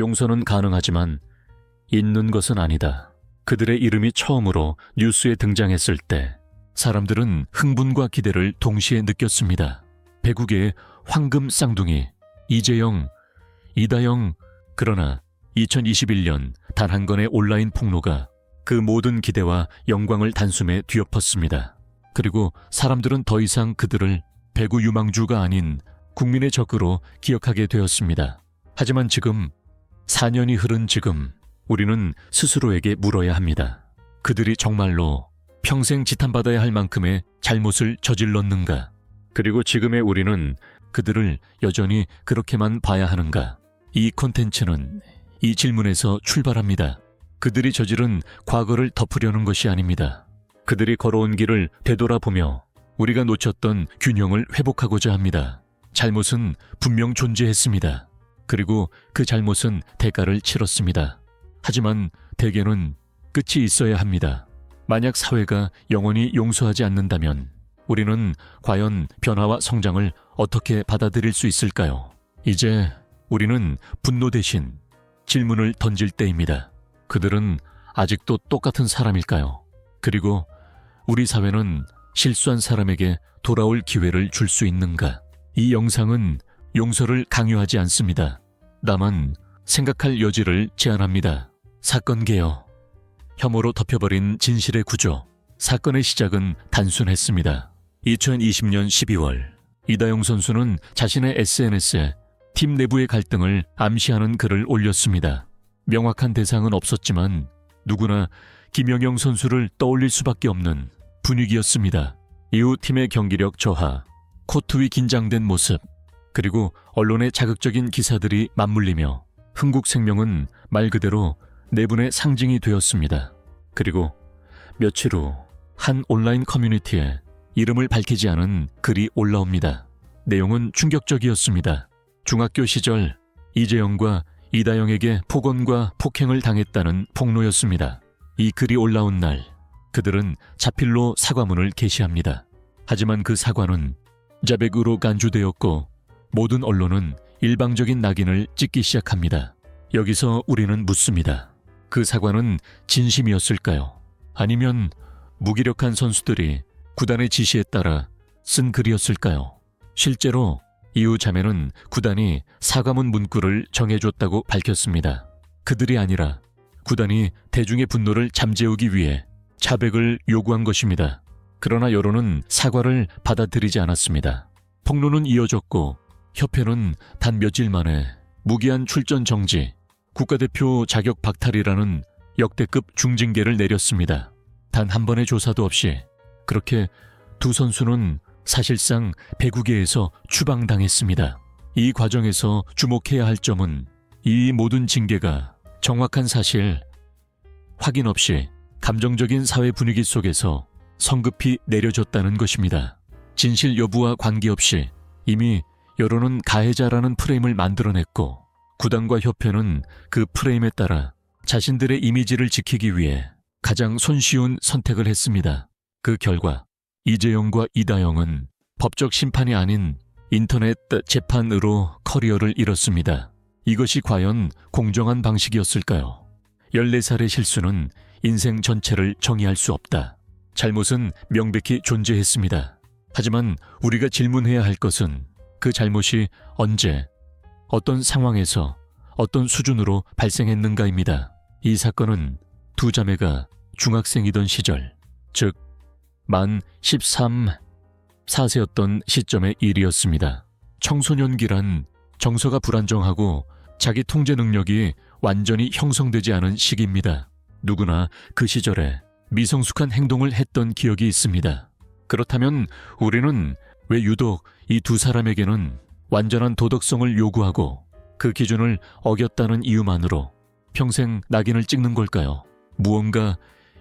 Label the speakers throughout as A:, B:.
A: 용서는 가능하지만 잊는 것은 아니다. 그들의 이름이 처음으로 뉴스에 등장했을 때 사람들은 흥분과 기대를 동시에 느꼈습니다. 배국의 황금 쌍둥이, 이재영, 이다영, 그러나 2021년 단 한 건의 온라인 폭로가 그 모든 기대와 영광을 단숨에 뒤엎었습니다. 그리고 사람들은 더 이상 그들을 배구 유망주가 아닌 국민의 적으로 기억하게 되었습니다. 하지만 지금 4년이 흐른 지금 우리는 스스로에게 물어야 합니다. 그들이 정말로 평생 지탄받아야 할 만큼의 잘못을 저질렀는가? 그리고 지금의 우리는 그들을 여전히 그렇게만 봐야 하는가? 이 콘텐츠는 이 질문에서 출발합니다. 그들이 저지른 과거를 덮으려는 것이 아닙니다. 그들이 걸어온 길을 되돌아보며 우리가 놓쳤던 균형을 회복하고자 합니다. 잘못은 분명 존재했습니다. 그리고 그 잘못은 대가를 치렀습니다. 하지만 대개는 끝이 있어야 합니다. 만약 사회가 영원히 용서하지 않는다면 우리는 과연 변화와 성장을 어떻게 받아들일 수 있을까요? 이제 우리는 분노 대신 질문을 던질 때입니다. 그들은 아직도 똑같은 사람일까요? 그리고 우리 사회는 실수한 사람에게 돌아올 기회를 줄 수 있는가? 이 영상은 용서를 강요하지 않습니다. 다만 생각할 여지를 제안합니다. 사건 개요. 혐오로 덮여버린 진실의 구조. 사건의 시작은 단순했습니다. 2020년 12월 이다영 선수는 자신의 SNS에 팀 내부의 갈등을 암시하는 글을 올렸습니다. 명확한 대상은 없었지만 누구나 김영영 선수를 떠올릴 수밖에 없는 분위기였습니다. 이후 팀의 경기력 저하, 코트 위 긴장된 모습, 그리고 언론의 자극적인 기사들이 맞물리며 흥국생명은 말 그대로 내분의 상징이 되었습니다. 그리고 며칠 후 한 온라인 커뮤니티에 이름을 밝히지 않은 글이 올라옵니다. 내용은 충격적이었습니다. 중학교 시절 이재영과 이다영에게 폭언과 폭행을 당했다는 폭로였습니다. 이 글이 올라온 날 그들은 자필로 사과문을 게시합니다. 하지만 그 사과는 자백으로 간주되었고 모든 언론은 일방적인 낙인을 찍기 시작합니다. 여기서 우리는 묻습니다. 그 사과는 진심이었을까요? 아니면 무기력한 선수들이 구단의 지시에 따라 쓴 글이었을까요? 실제로 이후 자매는 구단이 사과문 문구를 정해줬다고 밝혔습니다. 그들이 아니라 구단이 대중의 분노를 잠재우기 위해 자백을 요구한 것입니다. 그러나 여론은 사과를 받아들이지 않았습니다. 폭로는 이어졌고 협회는 단 며칠 만에 무기한 출전 정지, 국가대표 자격 박탈이라는 역대급 중징계를 내렸습니다. 단 한 번의 조사도 없이 그렇게 두 선수는 사실상 배구계에서 추방당했습니다. 이 과정에서 주목해야 할 점은 이 모든 징계가 정확한 사실 확인 없이 감정적인 사회 분위기 속에서 성급히 내려졌다는 것입니다. 진실 여부와 관계없이 이미 여론은 가해자라는 프레임을 만들어냈고 구단과 협회는 그 프레임에 따라 자신들의 이미지를 지키기 위해 가장 손쉬운 선택을 했습니다. 그 결과 이재영과 이다영은 법적 심판이 아닌 인터넷 재판으로 커리어를 잃었습니다. 이것이 과연 공정한 방식이었을까요? 14살의 실수는 인생 전체를 정의할 수 없다. 잘못은 명백히 존재했습니다. 하지만 우리가 질문해야 할 것은 그 잘못이 언제, 어떤 상황에서, 어떤 수준으로 발생했는가입니다. 이 사건은 두 자매가 중학생이던 시절, 즉, 만 13, 4세였던 시점의 일이었습니다. 청소년기란 정서가 불안정하고 자기 통제 능력이 완전히 형성되지 않은 시기입니다. 누구나 그 시절에 미성숙한 행동을 했던 기억이 있습니다. 그렇다면 우리는 왜 유독 이 두 사람에게는 완전한 도덕성을 요구하고 그 기준을 어겼다는 이유만으로 평생 낙인을 찍는 걸까요? 무언가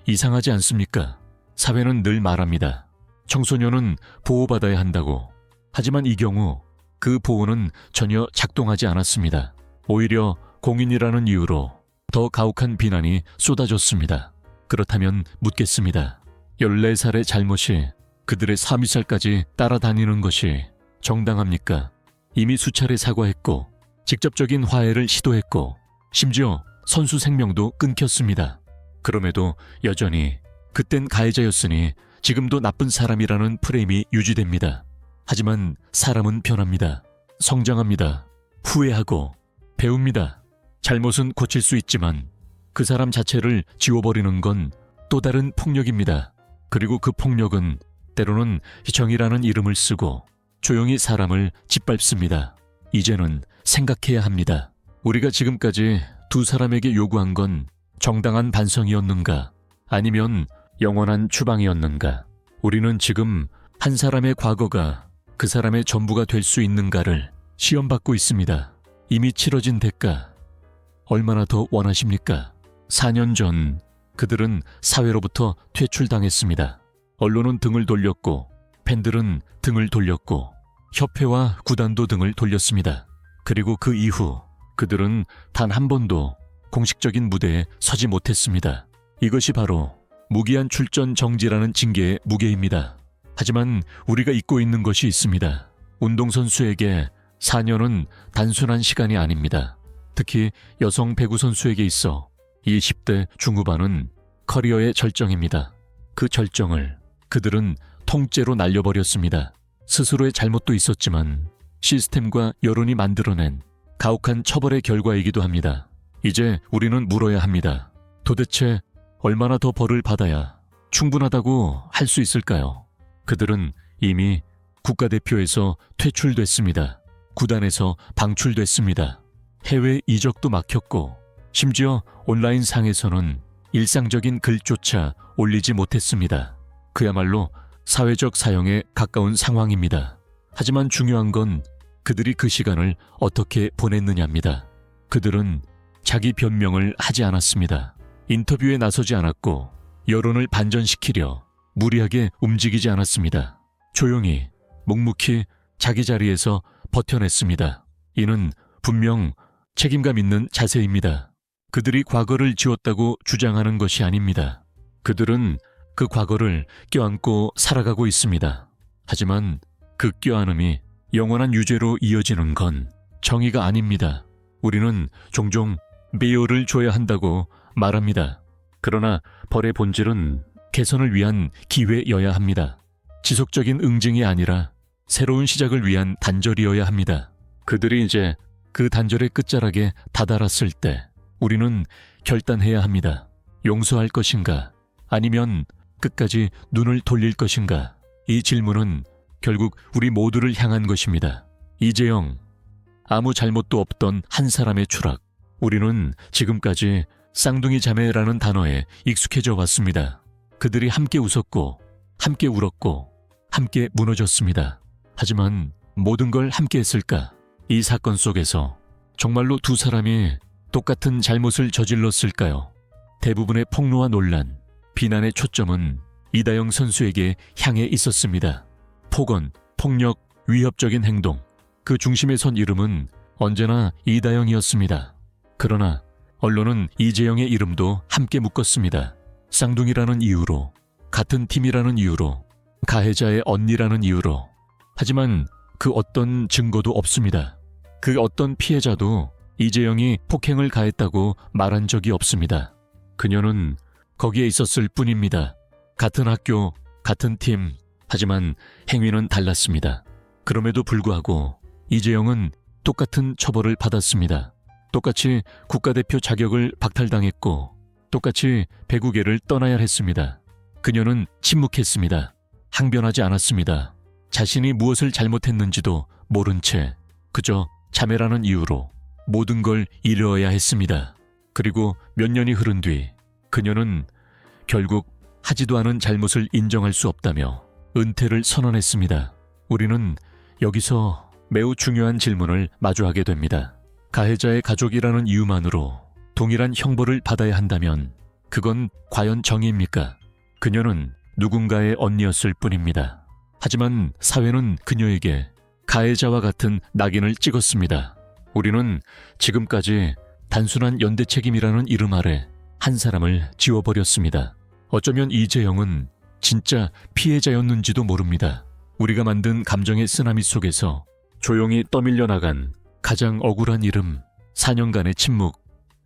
A: 이상하지 않습니까? 사회는 늘 말합니다. 청소년은 보호받아야 한다고. 하지만 이 경우 그 보호는 전혀 작동하지 않았습니다. 오히려 공인이라는 이유로 더 가혹한 비난이 쏟아졌습니다. 그렇다면 묻겠습니다. 14살의 잘못이 그들의 32살까지 따라다니는 것이 정당합니까? 이미 수차례 사과했고 직접적인 화해를 시도했고 심지어 선수 생명도 끊겼습니다. 그럼에도 여전히 그땐 가해자였으니 지금도 나쁜 사람이라는 프레임이 유지됩니다. 하지만 사람은 변합니다. 성장합니다. 후회하고 배웁니다. 잘못은 고칠 수 있지만 그 사람 자체를 지워버리는 건 또 다른 폭력입니다. 그리고 그 폭력은 때로는 정이라는 이름을 쓰고 조용히 사람을 짓밟습니다. 이제는 생각해야 합니다. 우리가 지금까지 두 사람에게 요구한 건 정당한 반성이었는가? 아니면 영원한 추방이었는가? 우리는 지금 한 사람의 과거가 그 사람의 전부가 될 수 있는가를 시험받고 있습니다. 이미 치러진 대가 얼마나 더 원하십니까? 4년 전 그들은 사회로부터 퇴출당했습니다. 언론은 등을 돌렸고 팬들은 등을 돌렸고 협회와 구단도 등을 돌렸습니다. 그리고 그 이후 그들은 단 한 번도 공식적인 무대에 서지 못했습니다. 이것이 바로 무기한 출전 정지라는 징계의 무게입니다. 하지만 우리가 잊고 있는 것이 있습니다. 운동선수에게 4년은 단순한 시간이 아닙니다. 특히 여성 배구 선수에게 있어 20대 중후반은 커리어의 절정입니다. 그 절정을 그들은 통째로 날려버렸습니다. 스스로의 잘못도 있었지만 시스템과 여론이 만들어낸 가혹한 처벌의 결과이기도 합니다. 이제 우리는 물어야 합니다. 도대체 얼마나 더 벌을 받아야 충분하다고 할 수 있을까요? 그들은 이미 국가대표에서 퇴출됐습니다. 구단에서 방출됐습니다. 해외 이적도 막혔고, 심지어 온라인 상에서는 일상적인 글조차 올리지 못했습니다. 그야말로 사회적 사형에 가까운 상황입니다. 하지만 중요한 건 그들이 그 시간을 어떻게 보냈느냐입니다. 그들은 자기 변명을 하지 않았습니다. 인터뷰에 나서지 않았고 여론을 반전시키려 무리하게 움직이지 않았습니다. 조용히 묵묵히 자기 자리에서 버텨냈습니다. 이는 분명 책임감 있는 자세입니다. 그들이 과거를 지웠다고 주장하는 것이 아닙니다. 그들은 그 과거를 껴안고 살아가고 있습니다. 하지만 그 껴안음이 영원한 유죄로 이어지는 건 정의가 아닙니다. 우리는 종종 미호를 줘야 한다고 말합니다. 그러나 벌의 본질은 개선을 위한 기회여야 합니다. 지속적인 응징이 아니라 새로운 시작을 위한 단절이어야 합니다. 그들이 이제 그 단절의 끝자락에 다다랐을 때 우리는 결단해야 합니다. 용서할 것인가? 아니면 끝까지 눈을 돌릴 것인가? 이 질문은 결국 우리 모두를 향한 것입니다. 이재영, 아무 잘못도 없던 한 사람의 추락. 우리는 지금까지 쌍둥이 자매라는 단어에 익숙해져 왔습니다. 그들이 함께 웃었고, 함께 울었고, 함께 무너졌습니다. 하지만 모든 걸 함께 했을까? 이 사건 속에서 정말로 두 사람이 똑같은 잘못을 저질렀을까요? 대부분의 폭로와 논란, 비난의 초점은 이다영 선수에게 향해 있었습니다. 폭언, 폭력, 위협적인 행동. 그 중심에 선 이름은 언제나 이다영이었습니다. 그러나 언론은 이재영의 이름도 함께 묶었습니다. 쌍둥이라는 이유로, 같은 팀이라는 이유로, 가해자의 언니라는 이유로. 하지만 그 어떤 증거도 없습니다. 그 어떤 피해자도 이재영이 폭행을 가했다고 말한 적이 없습니다. 그녀는 거기에 있었을 뿐입니다. 같은 학교, 같은 팀, 하지만 행위는 달랐습니다. 그럼에도 불구하고 이재영은 똑같은 처벌을 받았습니다. 똑같이 국가대표 자격을 박탈당했고 똑같이 배구계를 떠나야 했습니다. 그녀는 침묵했습니다. 항변하지 않았습니다. 자신이 무엇을 잘못했는지도 모른 채 그저 자매라는 이유로 모든 걸 잃어야 했습니다. 그리고 몇 년이 흐른 뒤 그녀는 결국 하지도 않은 잘못을 인정할 수 없다며 은퇴를 선언했습니다. 우리는 여기서 매우 중요한 질문을 마주하게 됩니다. 가해자의 가족이라는 이유만으로 동일한 형벌을 받아야 한다면 그건 과연 정의입니까? 그녀는 누군가의 언니였을 뿐입니다. 하지만 사회는 그녀에게 가해자와 같은 낙인을 찍었습니다. 우리는 지금까지 단순한 연대 책임이라는 이름 아래 한 사람을 지워버렸습니다. 어쩌면 이재영은 진짜 피해자였는지도 모릅니다. 우리가 만든 감정의 쓰나미 속에서 조용히 떠밀려 나간 가장 억울한 이름, 4년간의 침묵,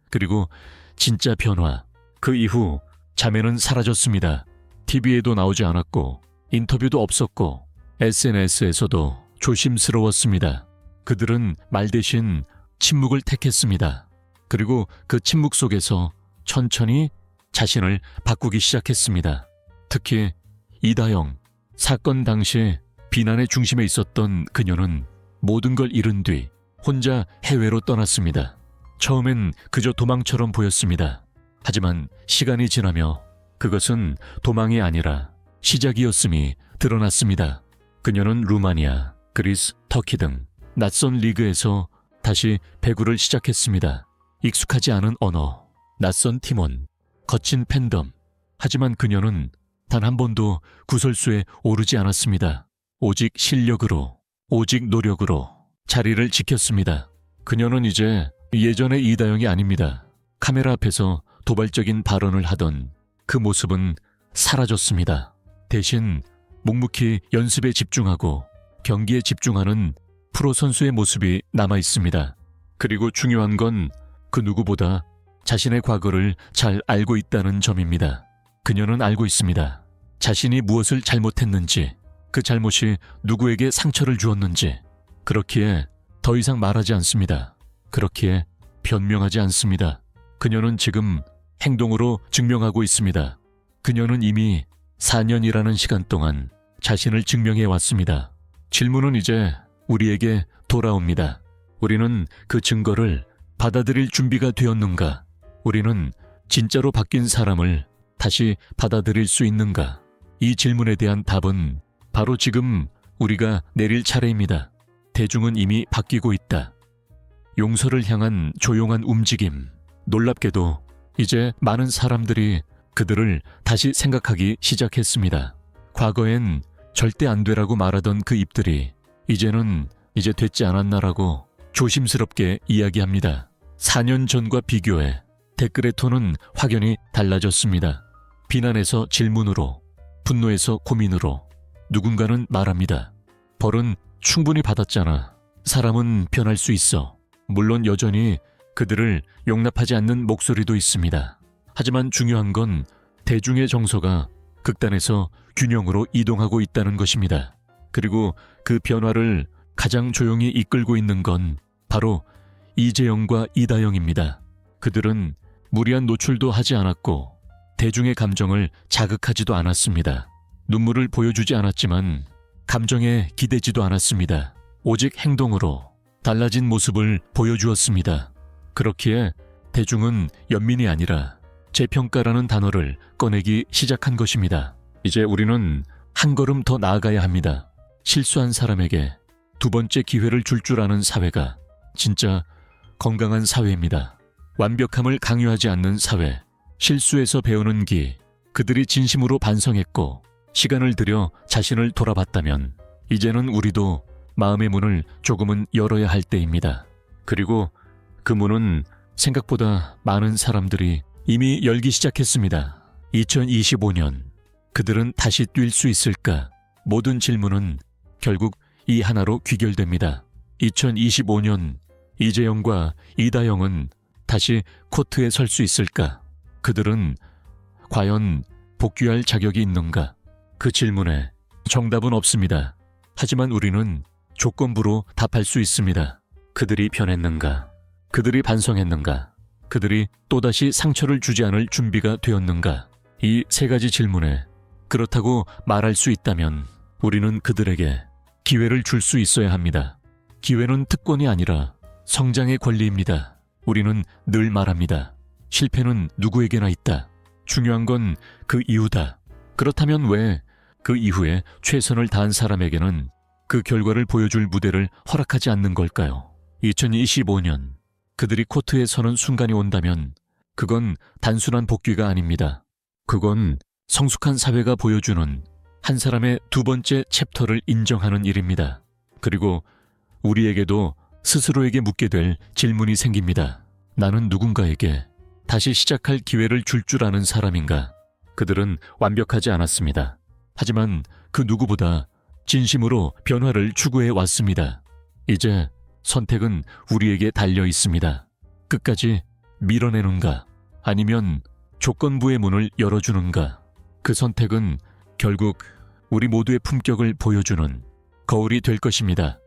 A: 그리고 진짜 변화. 그 이후 자매는 사라졌습니다. TV에도 나오지 않았고 인터뷰도 없었고 SNS에서도 조심스러웠습니다. 그들은 말 대신 침묵을 택했습니다. 그리고 그 침묵 속에서 천천히 자신을 바꾸기 시작했습니다. 특히 이다영 사건 당시 비난의 중심에 있었던 그녀는 모든 걸 잃은 뒤 혼자 해외로 떠났습니다. 처음엔 그저 도망처럼 보였습니다. 하지만 시간이 지나며 그것은 도망이 아니라 시작이었음이 드러났습니다. 그녀는 루마니아, 그리스, 터키 등 낯선 리그에서 다시 배구를 시작했습니다. 익숙하지 않은 언어, 낯선 팀원, 거친 팬덤. 하지만 그녀는 단 한 번도 구설수에 오르지 않았습니다. 오직 실력으로, 오직 노력으로 자리를 지켰습니다. 그녀는 이제 예전의 이다영이 아닙니다. 카메라 앞에서 도발적인 발언을 하던 그 모습은 사라졌습니다. 대신 묵묵히 연습에 집중하고 경기에 집중하는 프로 선수의 모습이 남아 있습니다. 그리고 중요한 건 그 누구보다 자신의 과거를 잘 알고 있다는 점입니다. 그녀는 알고 있습니다. 자신이 무엇을 잘못했는지, 그 잘못이 누구에게 상처를 주었는지, 그렇기에 더 이상 말하지 않습니다. 그렇기에 변명하지 않습니다. 그녀는 지금 행동으로 증명하고 있습니다. 그녀는 이미 4년이라는 시간 동안 자신을 증명해 왔습니다. 질문은 이제 우리에게 돌아옵니다. 우리는 그 증거를 받아들일 준비가 되었는가? 우리는 진짜로 바뀐 사람을 다시 받아들일 수 있는가? 이 질문에 대한 답은 바로 지금 우리가 내릴 차례입니다. 대중은 이미 바뀌고 있다. 용서를 향한 조용한 움직임. 놀랍게도 이제 많은 사람들이 그들을 다시 생각하기 시작했습니다. 과거엔 절대 안 되라고 말하던 그 입들이 이제는 이제 됐지 않았나라고 조심스럽게 이야기합니다. 4년 전과 비교해 댓글의 톤은 확연히 달라졌습니다. 비난에서 질문으로, 분노에서 고민으로 누군가는 말합니다. 벌은 충분히 받았잖아. 사람은 변할 수 있어. 물론 여전히 그들을 용납하지 않는 목소리도 있습니다. 하지만 중요한 건 대중의 정서가 극단에서 균형으로 이동하고 있다는 것입니다. 그리고 그 변화를 가장 조용히 이끌고 있는 건 바로 이재영과 이다영입니다. 그들은 무리한 노출도 하지 않았고 대중의 감정을 자극하지도 않았습니다. 눈물을 보여주지 않았지만 감정에 기대지도 않았습니다. 오직 행동으로 달라진 모습을 보여주었습니다. 그렇기에 대중은 연민이 아니라 재평가라는 단어를 꺼내기 시작한 것입니다. 이제 우리는 한 걸음 더 나아가야 합니다. 실수한 사람에게 두 번째 기회를 줄줄 아는 사회가 진짜 건강한 사회입니다. 완벽함을 강요하지 않는 사회, 실수에서 배우는 기, 그들이 진심으로 반성했고 시간을 들여 자신을 돌아봤다면 이제는 우리도 마음의 문을 조금은 열어야 할 때입니다. 그리고 그 문은 생각보다 많은 사람들이 이미 열기 시작했습니다. 2025년 그들은 다시 뛸 수 있을까? 모든 질문은 결국 이 하나로 귀결됩니다. 2025년 이재영과 이다영은 다시 코트에 설 수 있을까? 그들은 과연 복귀할 자격이 있는가? 그 질문에 정답은 없습니다. 하지만 우리는 조건부로 답할 수 있습니다. 그들이 변했는가? 그들이 반성했는가? 그들이 또다시 상처를 주지 않을 준비가 되었는가? 이 세 가지 질문에 그렇다고 말할 수 있다면 우리는 그들에게 기회를 줄 수 있어야 합니다. 기회는 특권이 아니라 성장의 권리입니다. 우리는 늘 말합니다. 실패는 누구에게나 있다. 중요한 건 그 이유다. 그렇다면 왜 그 이후에 최선을 다한 사람에게는 그 결과를 보여줄 무대를 허락하지 않는 걸까요? 2025년 그들이 코트에 서는 순간이 온다면 그건 단순한 복귀가 아닙니다. 그건 성숙한 사회가 보여주는 한 사람의 두 번째 챕터를 인정하는 일입니다. 그리고 우리에게도 스스로에게 묻게 될 질문이 생깁니다. 나는 누군가에게 다시 시작할 기회를 줄줄 아는 사람인가? 그들은 완벽하지 않았습니다. 하지만 그 누구보다 진심으로 변화를 추구해 왔습니다. 이제 선택은 우리에게 달려 있습니다. 끝까지 밀어내는가? 아니면 조건부의 문을 열어주는가? 그 선택은 결국 우리 모두의 품격을 보여주는 거울이 될 것입니다.